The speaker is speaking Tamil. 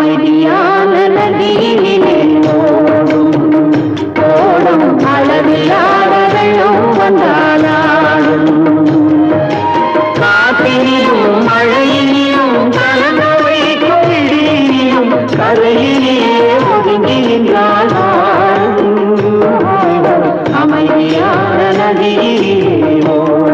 அமைதியான நதியிலே ஓடும். ஓடும் அளவில்லாத வெள்ளம் வந்தாலும் காத்திரியும் மழையிலும் கலந்தவை கொள்ளியும் கரையிலே அமைதியான நதியிலே ஓடும்.